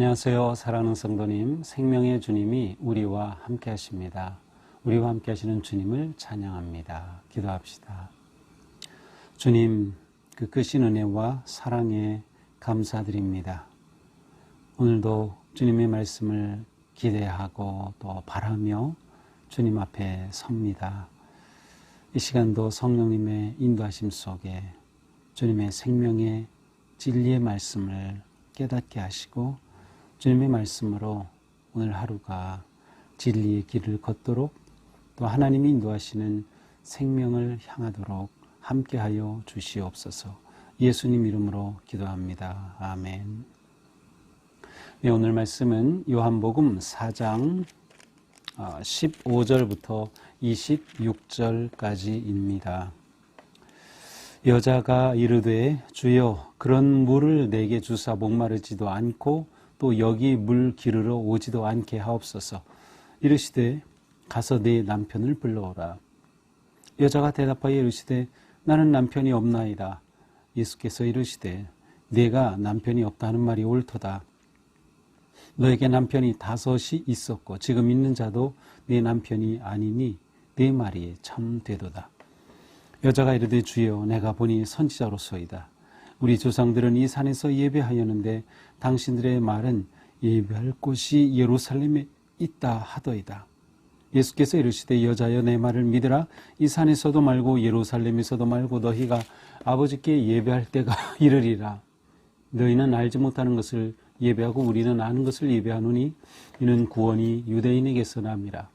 안녕하세요. 사랑하는 성도님, 생명의 주님이 우리와 함께 하십니다. 우리와 함께 하시는 주님을 찬양합니다. 기도합시다. 주님, 그 크신 은혜와 사랑에 감사드립니다. 오늘도 주님의 말씀을 기대하고 또 바라며 주님 앞에 섭니다. 이 시간도 성령님의 인도하심 속에 주님의 생명의 진리의 말씀을 깨닫게 하시고 주님의 말씀으로 오늘 하루가 진리의 길을 걷도록 또 하나님이 인도하시는 생명을 향하도록 함께하여 주시옵소서. 예수님 이름으로 기도합니다. 아멘. 네, 오늘 말씀은 요한복음 4장 15절부터 어, 26절까지입니다. 여자가 이르되 주여 그런 물을 내게 주사 목마르지도 않고 또 여기 물 기르러 오지도 않게 하옵소서. 이르시되 가서 네 남편을 불러오라. 여자가 대답하여 이르시되 나는 남편이 없나이다. 예수께서 이르시되 네가 남편이 없다는 말이 옳도다. 너에게 남편이 다섯이 있었고 지금 있는 자도 네 남편이 아니니 네 말이 참 되도다. 여자가 이르되 주여 내가 보니 선지자로서이다. 우리 조상들은 이 산에서 예배하였는데 당신들의 말은 예배할 곳이 예루살렘에 있다 하더이다. 예수께서 이르시되 여자여 내 말을 믿으라 이 산에서도 말고 예루살렘에서도 말고 너희가 아버지께 예배할 때가 이르리라. 너희는 알지 못하는 것을 예배하고 우리는 아는 것을 예배하노니 이는 구원이 유대인에게서 남이라.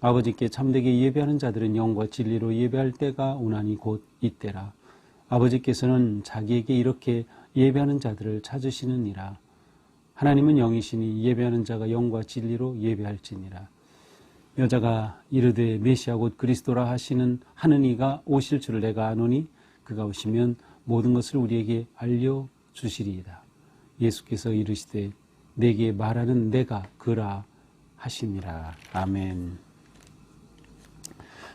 아버지께 참되게 예배하는 자들은 영과 진리로 예배할 때가 오나니 곧 이때라. 아버지께서는 자기에게 이렇게 예배하는 자들을 찾으시느니라. 하나님은 영이시니 예배하는 자가 영과 진리로 예배할지니라. 여자가 이르되 메시아 곧 그리스도라 하시는 하는 이가 오실 줄을 내가 아노니 그가 오시면 모든 것을 우리에게 알려 주시리이다. 예수께서 이르시되 내게 말하는 내가 그라 하시니라. 아멘.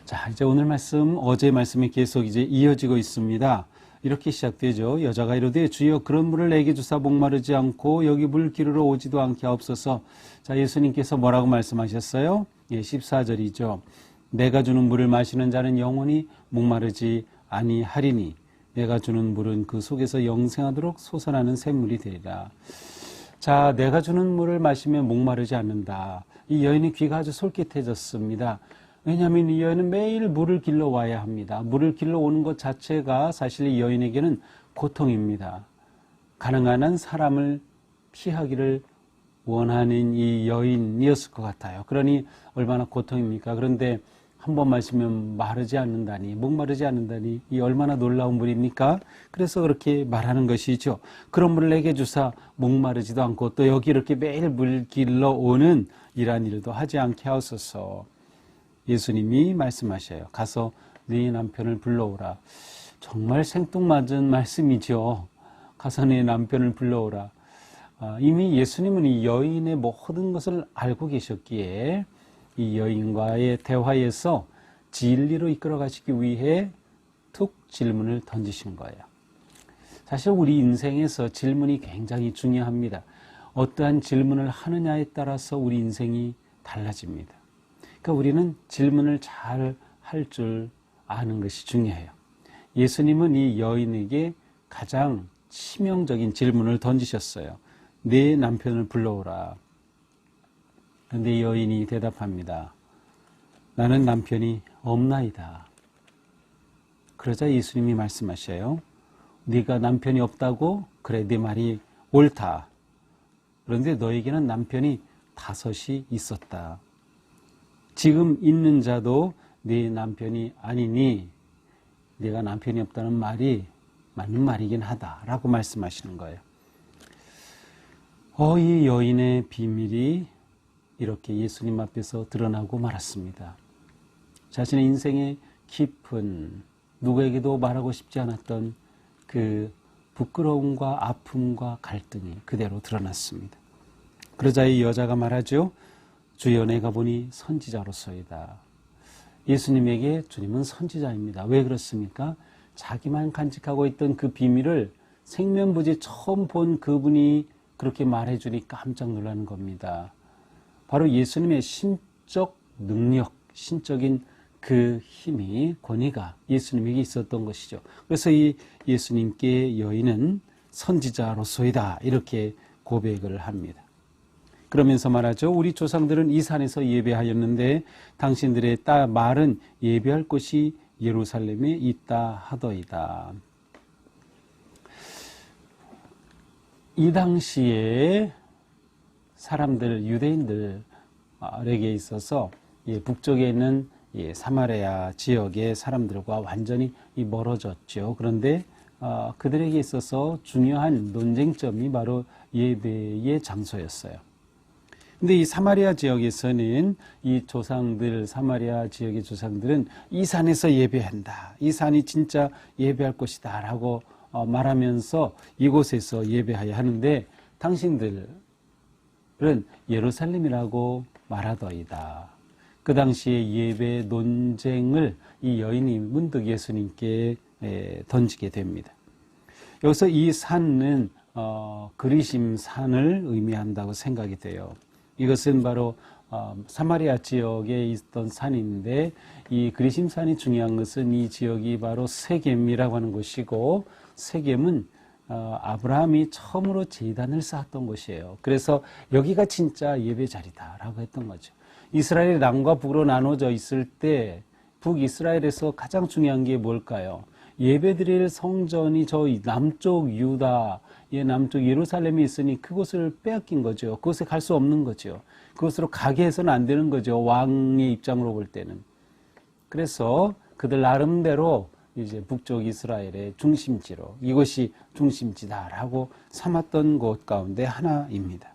자, 이제 오늘 말씀, 어제 말씀이 계속 이제 이어지고 있습니다. 이렇게 시작되죠. 여자가 이르되 주여 그런 물을 내게 주사 목마르지 않고 여기 물 기르러 오지도 않게 하옵소서. 자, 예수님께서 뭐라고 말씀하셨어요? 예, 14절이죠. 내가 주는 물을 마시는 자는 영원히 목마르지 아니하리니 내가 주는 물은 그 속에서 영생하도록 솟아나는 샘물이 되리라. 자, 내가 주는 물을 마시면 목마르지 않는다. 이 여인의 귀가 아주 솔깃해졌습니다. 왜냐하면 이 여인은 매일 물을 길러 와야 합니다. 물을 길러 오는 것 자체가 사실 이 여인에게는 고통입니다. 가능한 한 사람을 피하기를 원하는 이 여인이었을 것 같아요. 그러니 얼마나 고통입니까? 그런데 한 번 마시면 마르지 않는다니, 목마르지 않는다니, 이 얼마나 놀라운 물입니까? 그래서 그렇게 말하는 것이죠. 그런 물을 내게 주사 목마르지도 않고 또 여기 이렇게 매일 물 길러 오는 이러한 일도 하지 않게 하소서. 예수님이 말씀하셔요. 가서 네 남편을 불러오라. 정말 생뚱맞은 말씀이죠. 가서 네 남편을 불러오라. 아, 이미 예수님은 이 여인의 모든 것을 알고 계셨기에 이 여인과의 대화에서 진리로 이끌어 가시기 위해 툭 질문을 던지신 거예요. 사실 우리 인생에서 질문이 굉장히 중요합니다. 어떠한 질문을 하느냐에 따라서 우리 인생이 달라집니다. 그러니까 우리는 질문을 잘 할 줄 아는 것이 중요해요. 예수님은 이 여인에게 가장 치명적인 질문을 던지셨어요. 내 남편을 불러오라. 그런데 여인이 대답합니다. 나는 남편이 없나이다. 그러자 예수님이 말씀하셔요. 네가 남편이 없다고? 그래, 네 말이 옳다. 그런데 너에게는 남편이 다섯이 있었다. 지금 있는 자도 네 남편이 아니니 네가 남편이 없다는 말이 맞는 말이긴 하다라고 말씀하시는 거예요. 어, 이 여인의 비밀이 이렇게 예수님 앞에서 드러나고 말았습니다. 자신의 인생의 깊은 누구에게도 말하고 싶지 않았던 그 부끄러움과 아픔과 갈등이 그대로 드러났습니다. 그러자 이 여자가 말하죠. 주여 내가 보니 선지자로서이다. 예수님에게 주님은 선지자입니다. 왜 그렇습니까? 자기만 간직하고 있던 그 비밀을 생면부지 처음 본 그분이 그렇게 말해주니 깜짝 놀라는 겁니다. 바로 예수님의 신적 능력, 신적인 그 힘이 권위가 예수님에게 있었던 것이죠. 그래서 이 예수님께 여인은 선지자로서이다 이렇게 고백을 합니다. 그러면서 말하죠. 우리 조상들은 이 산에서 예배하였는데 당신들의 딸 말은 예배할 곳이 예루살렘에 있다 하더이다. 이 당시에 사람들 유대인들에게 있어서 북쪽에 있는 사마리아 지역의 사람들과 완전히 멀어졌죠. 그런데 어, 그들에게 있어서 중요한 논쟁점이 바로 예배의 장소였어요. 근데 이 사마리아 지역에서는 이 조상들, 사마리아 지역의 조상들은 이 산에서 예배한다. 이 산이 진짜 예배할 곳이다. 라고 어, 말하면서 이곳에서 예배하여 하는데 당신들은 예루살렘이라고 말하더이다. 그 당시에 예배 논쟁을 이 여인이 문득 예수님께 던지게 됩니다. 여기서 이 산은 어, 그리심 산을 의미한다고 생각이 돼요. 이것은 바로 어, 사마리아 지역에 있던 산인데 이 그리심 산이 중요한 것은 이 지역이 바로 세겜이라고 하는 곳이고 세겜은 어, 아브라함이 처음으로 제단을 쌓았던 곳이에요. 그래서 여기가 진짜 예배 자리다라고 했던 거죠. 이스라엘이 남과 북으로 나눠져 있을 때 북이스라엘에서 가장 중요한 게 뭘까요? 예배드릴 성전이 저 남쪽 유다의 남쪽 예루살렘에 있으니 그곳을 빼앗긴 거죠. 그곳에 갈 수 없는 거죠. 그곳으로 가게 해서는 안 되는 거죠. 왕의 입장으로 볼 때는. 그래서 그들 나름대로 이제 북쪽 이스라엘의 중심지로 이곳이 중심지다라고 삼았던 곳 가운데 하나입니다.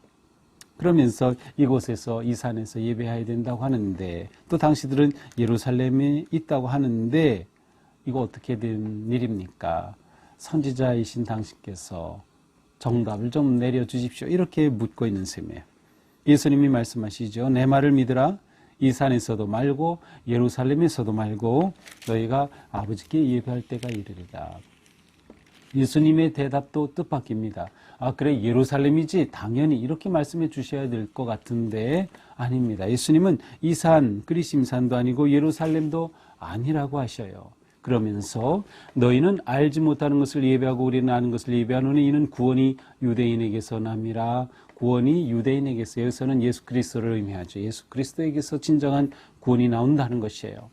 그러면서 이곳에서 이 산에서 예배해야 된다고 하는데 또 당시들은 예루살렘에 있다고 하는데 이거 어떻게 된 일입니까? 선지자이신 당신께서 정답을 좀 내려주십시오. 이렇게 묻고 있는 셈이에요. 예수님이 말씀하시죠. 내 말을 믿으라. 이 산에서도 말고 예루살렘에서도 말고 너희가 아버지께 예배할 때가 이르리다. 예수님의 대답도 뜻밖입니다. 아, 그래, 예루살렘이지. 당연히 이렇게 말씀해 주셔야 될 것 같은데, 아닙니다. 예수님은 이 산, 그리심산도 아니고 예루살렘도 아니라고 하셔요. 그러면서 너희는 알지 못하는 것을 예배하고 우리는 아는 것을 예배하노니 이는 구원이 유대인에게서 남이라 구원이 유대인에게서 여기서는 예수 그리스도를 의미하죠. 예수 그리스도에게서 진정한 구원이 나온다는 것이에요.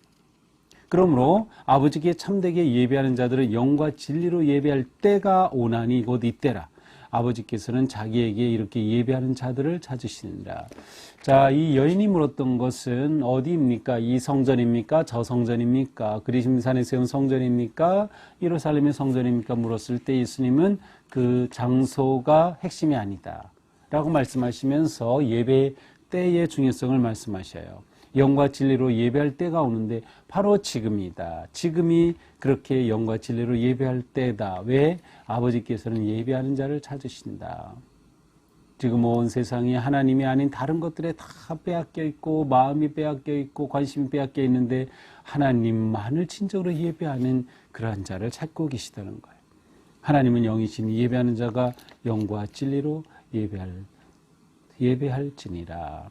그러므로 아버지께 참되게 예배하는 자들은 영과 진리로 예배할 때가 오나니 곧 이때라. 아버지께서는 자기에게 이렇게 예배하는 자들을 찾으시느라. 자, 이 여인이 물었던 것은 어디입니까? 이 성전입니까? 저 성전입니까? 그리심산에 세운 성전입니까? 예루살렘의 성전입니까? 물었을 때 예수님은 그 장소가 핵심이 아니다. 라고 말씀하시면서 예배 때의 중요성을 말씀하셔요. 영과 진리로 예배할 때가 오는데 바로 지금이다. 지금이 그렇게 영과 진리로 예배할 때다. 왜? 아버지께서는 예배하는 자를 찾으신다. 지금 온 세상이 하나님이 아닌 다른 것들에 다 빼앗겨 있고 마음이 빼앗겨 있고 관심이 빼앗겨 있는데 하나님만을 진정으로 예배하는 그러한 자를 찾고 계시다는 거예요. 하나님은 영이시니 예배하는 자가 영과 진리로 예배할 예배할지니라.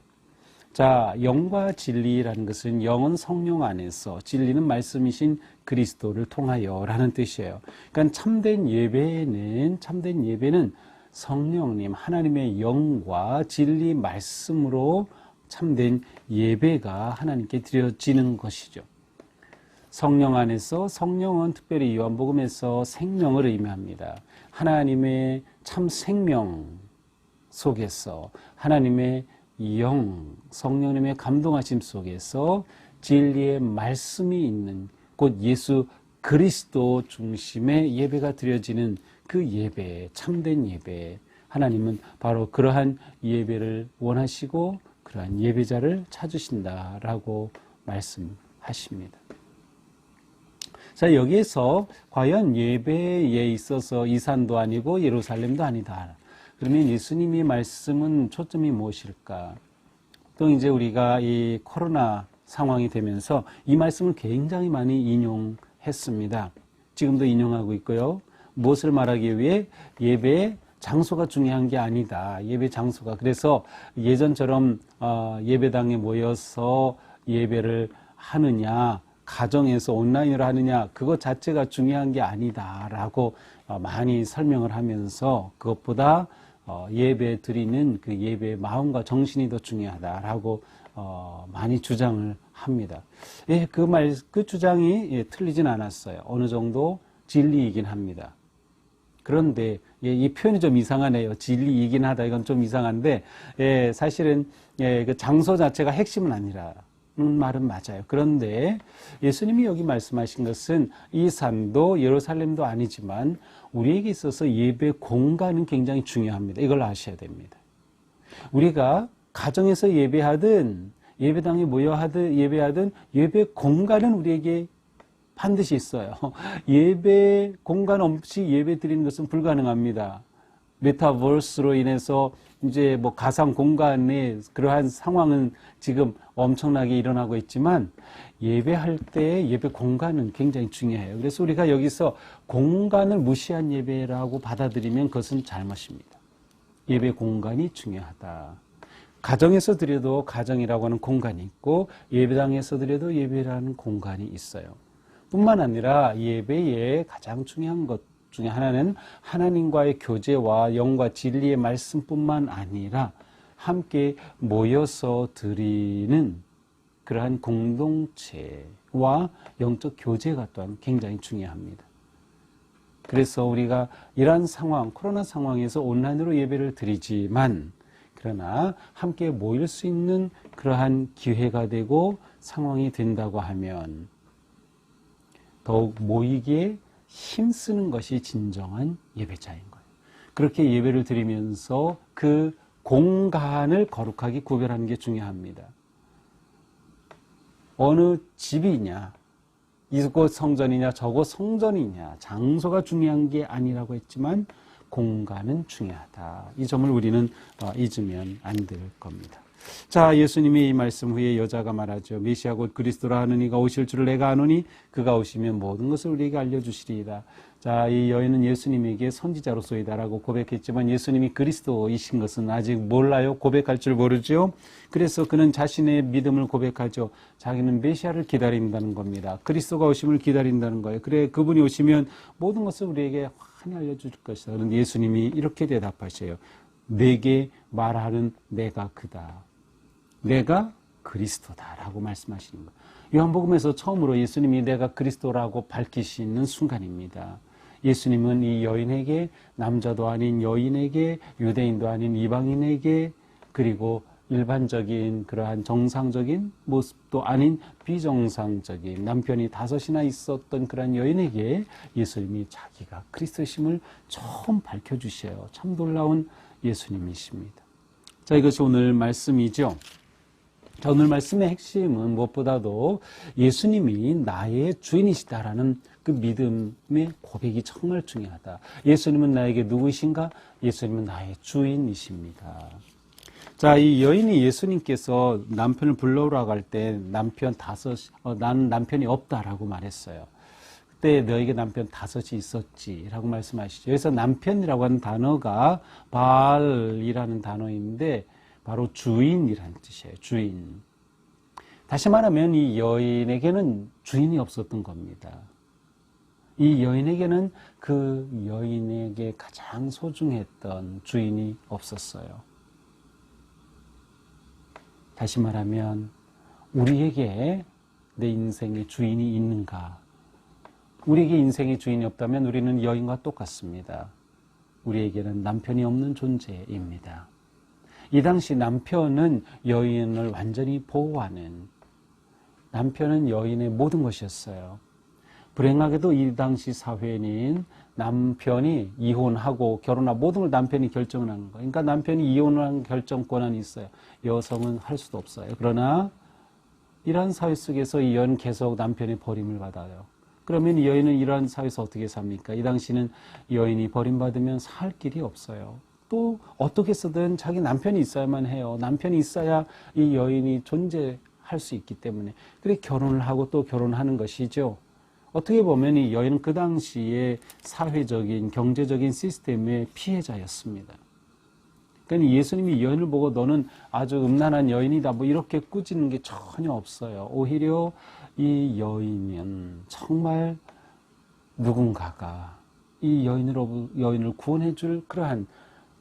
자, 영과 진리라는 것은 영은 성령 안에서 진리는 말씀이신 그리스도를 통하여라는 뜻이에요. 그러니까 참된 예배는 참된 예배는 성령님 하나님의 영과 진리 말씀으로 참된 예배가 하나님께 드려지는 것이죠. 성령 안에서 성령은 특별히 요한복음에서 생명을 의미합니다. 하나님의 참 생명 속에서 하나님의 영, 성령님의 감동하심 속에서 진리의 말씀이 있는 곧 예수 그리스도 중심의 예배가 드려지는 그 예배, 참된 예배. 하나님은 바로 그러한 예배를 원하시고 그러한 예배자를 찾으신다라고 말씀하십니다. 자, 여기에서 과연 예배에 있어서 이산도 아니고 예루살렘도 아니다. 그러면 예수님의 말씀은 초점이 무엇일까? 또 이제 우리가 이 코로나 상황이 되면서 이 말씀을 굉장히 많이 인용했습니다. 지금도 인용하고 있고요. 무엇을 말하기 위해 예배의 장소가 중요한 게 아니다. 예배 장소가. 그래서 예전처럼 어, 예배당에 모여서 예배를 하느냐, 가정에서 온라인으로 하느냐, 그것 자체가 중요한 게 아니다라고 어, 많이 설명을 하면서 그것보다 어, 예배 드리는 그 예배의 마음과 정신이 더 중요하다라고 어, 많이 주장을 합니다. 예, 그 말, 그 주장이 예, 틀리진 않았어요. 어느 정도 진리이긴 합니다. 그런데 예, 이 표현이 좀 이상하네요. 진리이긴 하다 이건 좀 이상한데 예, 사실은 예, 그 장소 자체가 핵심은 아니라는 말은 맞아요. 그런데 예수님이 여기 말씀하신 것은 이 산도 예루살렘도 아니지만 우리에게 있어서 예배 공간은 굉장히 중요합니다. 이걸 아셔야 됩니다. 우리가 가정에서 예배하든 예배당에 모여 하든 예배하든 예배 공간은 우리에게 반드시 있어요. 예배 공간 없이 예배 드리는 것은 불가능합니다. 메타버스로 인해서 이제 뭐 가상 공간의 그러한 상황은 지금 엄청나게 일어나고 있지만 예배할 때 예배 공간은 굉장히 중요해요. 그래서 우리가 여기서 공간을 무시한 예배라고 받아들이면 그것은 잘못입니다. 예배 공간이 중요하다. 가정에서 드려도 가정이라고 하는 공간이 있고 예배당에서 드려도 예배라는 공간이 있어요. 뿐만 아니라 예배의 가장 중요한 것 중에 하나는 하나님과의 교제와 영과 진리의 말씀뿐만 아니라 함께 모여서 드리는 그러한 공동체와 영적 교제가 또한 굉장히 중요합니다. 그래서 우리가 이러한 상황, 코로나 상황에서 온라인으로 예배를 드리지만 그러나 함께 모일 수 있는 그러한 기회가 되고 상황이 된다고 하면 더욱 모이기에 힘쓰는 것이 진정한 예배자인 거예요. 그렇게 예배를 드리면서 그 공간을 거룩하게 구별하는 게 중요합니다. 어느 집이냐, 이곳 성전이냐, 저곳 성전이냐, 장소가 중요한 게 아니라고 했지만 공간은 중요하다. 이 점을 우리는 어, 잊으면 안 될 겁니다. 자, 예수님이 이 말씀 후에 여자가 말하죠. 메시아 곧 그리스도라 하는 이가 오실 줄을 내가 아노니 그가 오시면 모든 것을 우리에게 알려주시리이다. 자, 이 여인은 예수님에게 선지자로서이다라고 고백했지만 예수님이 그리스도이신 것은 아직 몰라요. 고백할 줄 모르죠. 그래서 그는 자신의 믿음을 고백하죠. 자기는 메시아를 기다린다는 겁니다. 그리스도가 오심을 기다린다는 거예요. 그래, 그분이 오시면 모든 것을 우리에게 환히 알려줄 것이다. 그런데 예수님이 이렇게 대답하셔요. 내게 말하는 내가 그다. 내가 그리스도다라고 말씀하시는 거예요. 요한복음에서 처음으로 예수님이 내가 그리스도라고 밝히시는 순간입니다. 예수님은 이 여인에게 남자도 아닌 여인에게 유대인도 아닌 이방인에게 그리고 일반적인 그러한 정상적인 모습도 아닌 비정상적인 남편이 다섯이나 있었던 그런 여인에게 예수님이 자기가 그리스도심을 처음 밝혀주셔요. 참 놀라운 예수님이십니다. 자, 이것이 오늘 말씀이죠. 자, 오늘 말씀의 핵심은 무엇보다도 예수님이 나의 주인이시다라는 그 믿음의 고백이 정말 중요하다. 예수님은 나에게 누구이신가? 예수님은 나의 주인이십니다. 자, 이 여인이 예수님께서 남편을 불러오라고 할때 남편 다섯, 어, 나는 남편이 없다라고 말했어요. 그때 너에게 남편 다섯이 있었지라고 말씀하시죠. 그래서 남편이라고 하는 단어가 바알이라는 단어인데 바로 주인이라는 뜻이에요. 주인. 다시 말하면 이 여인에게는 주인이 없었던 겁니다. 이 여인에게는 그 여인에게 가장 소중했던 주인이 없었어요. 다시 말하면 우리에게 내 인생의 주인이 있는가? 우리에게 인생의 주인이 없다면 우리는 여인과 똑같습니다. 우리에게는 남편이 없는 존재입니다. 이 당시 남편은 여인을 완전히 보호하는 남편은 여인의 모든 것이었어요. 불행하게도 이 당시 사회는 남편이 이혼하고 결혼하고 모든 걸 남편이 결정을 하는 거예요. 그러니까 남편이 이혼을 한 결정 권한이 있어요. 여성은 할 수도 없어요. 그러나 이러한 사회 속에서 이 여인은 계속 남편의 버림을 받아요. 그러면 이 여인은 이러한 사회에서 어떻게 삽니까? 이 당시는 여인이 버림받으면 살 길이 없어요. 또 어떻게 해서든 자기 남편이 있어야만 해요. 남편이 있어야 이 여인이 존재할 수 있기 때문에. 그래 결혼을 하고 또 결혼하는 것이죠. 어떻게 보면 이 여인은 그 당시에 사회적인 경제적인 시스템의 피해자였습니다. 그러니까 예수님이 여인을 보고 너는 아주 음란한 여인이다 뭐 이렇게 꾸짖는 게 전혀 없어요. 오히려 이 여인은 정말 누군가가 이 여인으로 여인을 구원해 줄 그러한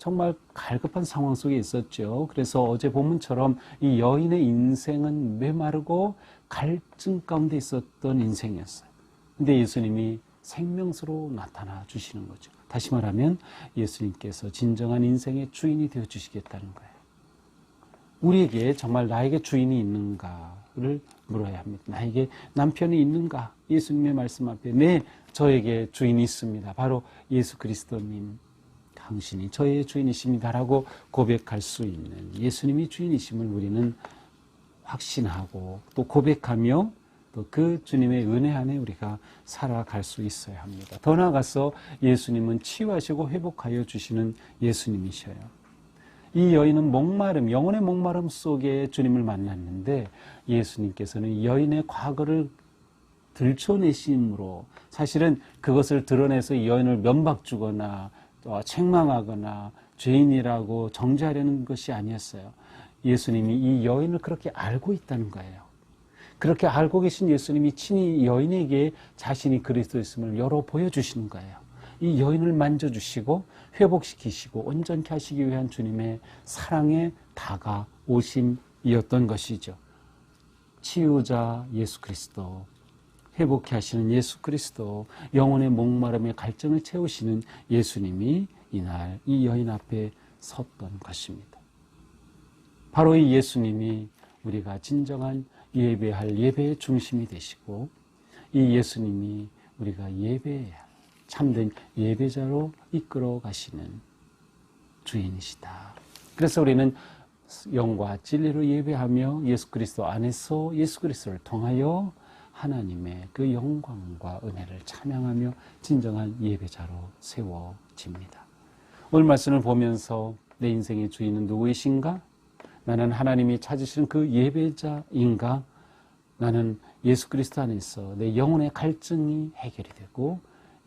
정말 갈급한 상황 속에 있었죠. 그래서 어제 본문처럼 이 여인의 인생은 메마르고 갈증 가운데 있었던 인생이었어요. 근데 예수님이 생명수로 나타나 주시는 거죠. 다시 말하면 예수님께서 진정한 인생의 주인이 되어 주시겠다는 거예요. 우리에게 정말 나에게 주인이 있는가를 물어야 합니다. 나에게 남편이 있는가? 예수님의 말씀 앞에 네, 저에게 주인이 있습니다. 바로 예수 그리스도님. 당신이 저의 주인이십니다라고 고백할 수 있는 예수님이 주인이심을 우리는 확신하고 또 고백하며 또 그 주님의 은혜 안에 우리가 살아갈 수 있어야 합니다. 더 나아가서 예수님은 치유하시고 회복하여 주시는 예수님이셔요. 이 여인은 목마름, 영혼의 목마름 속에 주님을 만났는데 예수님께서는 여인의 과거를 들춰내심으로 사실은 그것을 드러내서 이 여인을 면박 주거나 또 책망하거나 죄인이라고 정죄하려는 것이 아니었어요. 예수님이 이 여인을 그렇게 알고 있다는 거예요. 그렇게 알고 계신 예수님이 친히 여인에게 자신이 그리스도였음을 열어 보여주시는 거예요. 이 여인을 만져주시고 회복시키시고 온전케 하시기 위한 주님의 사랑의 다가오심이었던 것이죠. 치유자 예수 그리스도, 회복케 하시는 예수 그리스도, 영혼의 목마름의 갈증을 채우시는 예수님이 이날 이 여인 앞에 섰던 것입니다. 바로 이 예수님이 우리가 진정한 예배할 예배의 중심이 되시고 이 예수님이 우리가 예배해야 참된 예배자로 이끌어 가시는 주인이시다. 그래서 우리는 영과 진리로 예배하며 예수 그리스도 안에서 예수 그리스도를 통하여 하나님의 그 영광과 은혜를 찬양하며 진정한 예배자로 세워집니다. 오늘 말씀을 보면서 내 인생의 주인은 누구이신가? 나는 하나님이 찾으시는 그 예배자인가? 나는 예수 그리스도 안에서 내 영혼의 갈증이 해결이 되고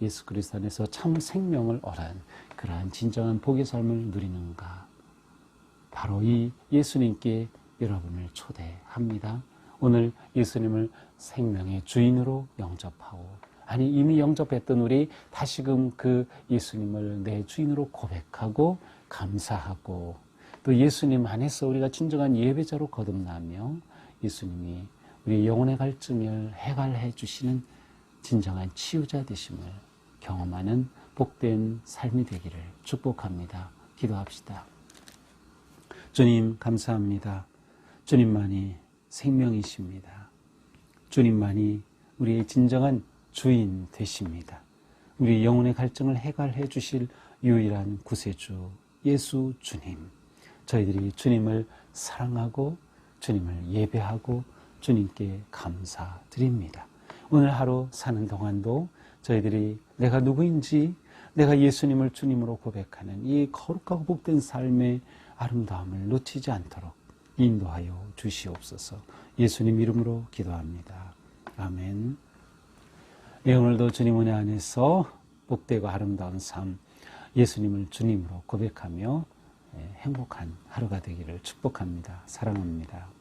예수 그리스도 안에서 참 생명을 얻은 그러한 진정한 복의 삶을 누리는가? 바로 이 예수님께 여러분을 초대합니다. 오늘 예수님을 생명의 주인으로 영접하고 아니 이미 영접했던 우리 다시금 그 예수님을 내 주인으로 고백하고 감사하고 또 예수님 안에서 우리가 진정한 예배자로 거듭나며 예수님이 우리 영혼의 갈증을 해갈해 주시는 진정한 치유자 되심을 경험하는 복된 삶이 되기를 축복합니다. 기도합시다. 주님 감사합니다. 주님만이 생명이십니다. 주님만이 우리의 진정한 주인 되십니다. 우리 영혼의 갈증을 해갈해 주실 유일한 구세주 예수 주님. 저희들이 주님을 사랑하고 주님을 예배하고 주님께 감사드립니다. 오늘 하루 사는 동안도 저희들이 내가 누구인지 내가 예수님을 주님으로 고백하는 이 거룩하고 복된 삶의 아름다움을 놓치지 않도록 인도하여 주시옵소서 예수님 이름으로 기도합니다. 아멘. 네, 오늘도 주님 은혜 안에서 복되고 아름다운 삶, 예수님을 주님으로 고백하며 행복한 하루가 되기를 축복합니다. 사랑합니다.